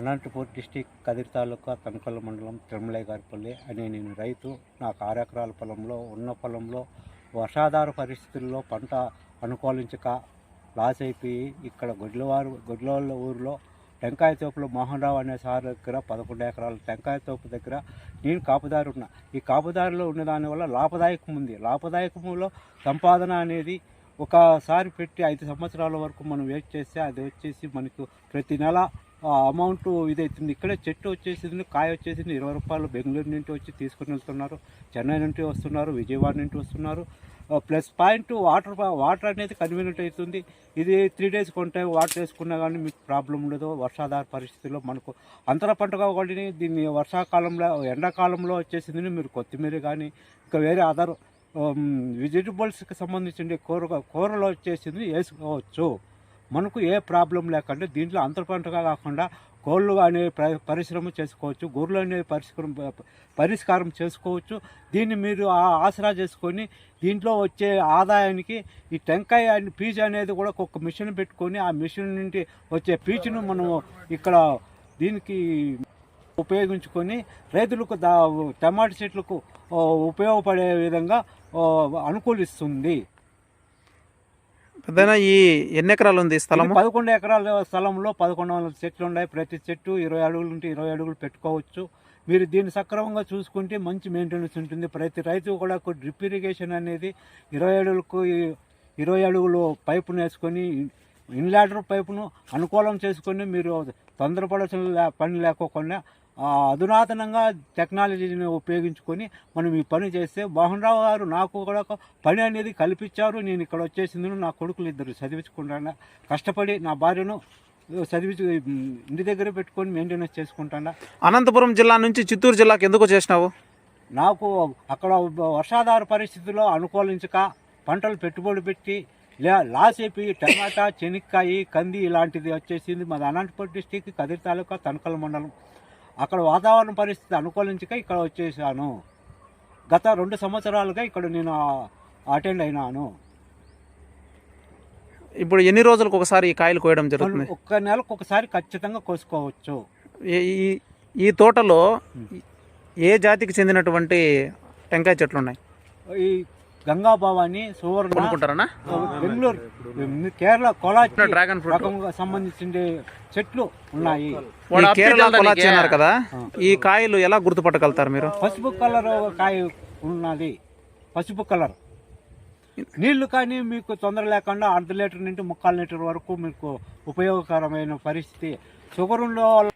Anantapur district Kadiri taluka Tanikella మండలం తిరుమలయ్యగారిపల్లి అనే నేను రైతు. నాకు ఆరు ఎకరాల పొలంలో ఉన్న పొలంలో వర్షాధార పరిస్థితుల్లో పంట అనుకూలించక లాస్ అయిపోయి ఇక్కడ గొడ్లవారు గొడ్లవాళ్ళ ఊరిలో టెంకాయ తోపులో మోహన్ రావు అనే సార్ దగ్గర పదకొండు ఎకరాల టెంకాయ తోపు దగ్గర నేను కాపుదారు ఉన్నా. ఈ కాపుదారిలో ఉన్న దానివల్ల లాభదాయకం ఉంది లాభదాయకములో సంపాదన అనేది ఒకసారి పెట్టి ఐదు సంవత్సరాల వరకు మనం వెయిట్ చేస్తే అది వచ్చేసి మనకు ప్రతి నెల అమౌంట్ ఇదైతుంది. ఇక్కడే చెట్టు వచ్చేసింది కాయ వచ్చేసింది ఇరవై రూపాయలు బెంగళూరు నుండి వచ్చి తీసుకుని వెళ్తున్నారు. చెన్నై నుండి వస్తున్నారు విజయవాడ నుండి వస్తున్నారు. ప్లస్ పాయింట్ వాటర్ వాటర్ అనేది కన్వీనియంట్ అవుతుంది. ఇది త్రీ డేస్ కొంటే వాటర్ వేసుకున్నా కానీ మీకు ప్రాబ్లం ఉండదు. వర్షాధార పరిస్థితుల్లో మనకు అంతర పంటగా ఒకటిని దీన్ని వర్షాకాలంలో ఎండాకాలంలో వచ్చేసింది మీరు కొత్తిమీర కానీ ఇంకా వేరే అదర్ వెజిటబుల్స్కి సంబంధించిన కూర కూరలో వచ్చేసింది వేసుకోవచ్చు. మనకు ఏ ప్రాబ్లం లేకుండా దీంట్లో అంతర్పంటగా కాకుండా కోళ్ళు అనే పరిశ్రమ చేసుకోవచ్చు గొర్రెలు అనే పరిశ్రమ పరిష్కారం చేసుకోవచ్చు. దీన్ని మీరు ఆ- ఆసరా చేసుకొని దీంట్లో వచ్చే ఆదాయానికి ఈ టెంకాయ పీచు అనేది కూడా ఒక మిషన్ పెట్టుకొని ఆ మిషన్ నుండి వచ్చే పీచును మనం ఇక్కడ దీనికి ఉపయోగించుకొని రైతులకు దా టమాటా చెట్లకు ఉపయోగపడే విధంగా అనుకూలిస్తుంది. పెద్దనా ఈ ఎన్ని ఎకరాలు ఉంది ఇది పదకొండు ఎకరాల స్థలంలో పదకొండు వందల చెట్లు ఉన్నాయి. ప్రతి చెట్టు ఇరవై అడుగులు ఉంటే ఇరవై అడుగులు పెట్టుకోవచ్చు. మీరు దీన్ని సక్రమంగా చూసుకుంటే మంచి మెయింటెనెన్స్ ఉంటుంది. ప్రతి రైతు కూడా డ్రిప్ ఇరిగేషన్ అనేది ఇరవై అడుగులకు ఇరవై అడుగులు పైపును వేసుకొని ఇన్లాటర్ పైపును అనుకూలం చేసుకొని మీరు తొందరపడాల్సిన పని లేకోకుండా అధునాతనంగా టెక్నాలజీని ఉపయోగించుకొని మనం ఈ పని చేస్తే మోహన్ రావు గారు నాకు కూడా పని అనేది కల్పించారు. నేను ఇక్కడ వచ్చేసింది నా కొడుకులు ఇద్దరు చదివించుకుంటాను కష్టపడి నా భార్యను చదివించి ఇంటి దగ్గర పెట్టుకొని మెయింటెనెన్స్ చేసుకుంటాను అనంతపురం జిల్లా నుంచి చిత్తూరు జిల్లాకి ఎందుకు చేసినావు? నాకు అక్కడ వర్షాధార పరిస్థితుల్లో అనుకూలించక పంటలు పెట్టుబడి పెట్టి లే లాస్ అయిపోయి టమాటా చెనిక్కాయ కంది ఇలాంటిది వచ్చేసింది. మాది అనంతపురం డిస్టిక్ కదిరి తాలూకా తనకల మండలం. అక్కడ వాతావరణ పరిస్థితి అనుకూలించక ఇక్కడ వచ్చేసాను. గత రెండు సంవత్సరాలుగా ఇక్కడ నేను అటెండ్ అయినాను. ఇప్పుడు ఎన్ని రోజులకు ఒకసారి ఈ కాయలు కోయడం జరుగుతుంది? ఒక్క నెలకు ఒకసారి ఖచ్చితంగా కోసుకోవచ్చు. ఈ- ఈ ఈ తోటలో ఏ జాతికి చెందినటువంటి టెంకాయ చెట్లు ఉన్నాయి? ఈ గంగా భవాని సువర్ణ బెంగళూరు కేరళ కొలాచి డ్రాగన్ ఫ్రూట్. రకంగా సంబంధించిన చెట్లు ఉన్నాయి. ఈ కేరళ కొలాచి అన్నారు కదా. ఈ కాయలు ఎలా గుర్తుపట్టగలుగుతారు మీరు? పసుపు కలర్ కాయ ఉన్నది. పసుపు కలర్. నీళ్ళు కానీ మీకు తొందర లేకుండా అర్ధ లీటర్ నుండి ముక్కాలు లీటర్ వరకు మీకు ఉపయోగకరమైన పరిస్థితి. షుగర్ ఉన్న వాళ్ళ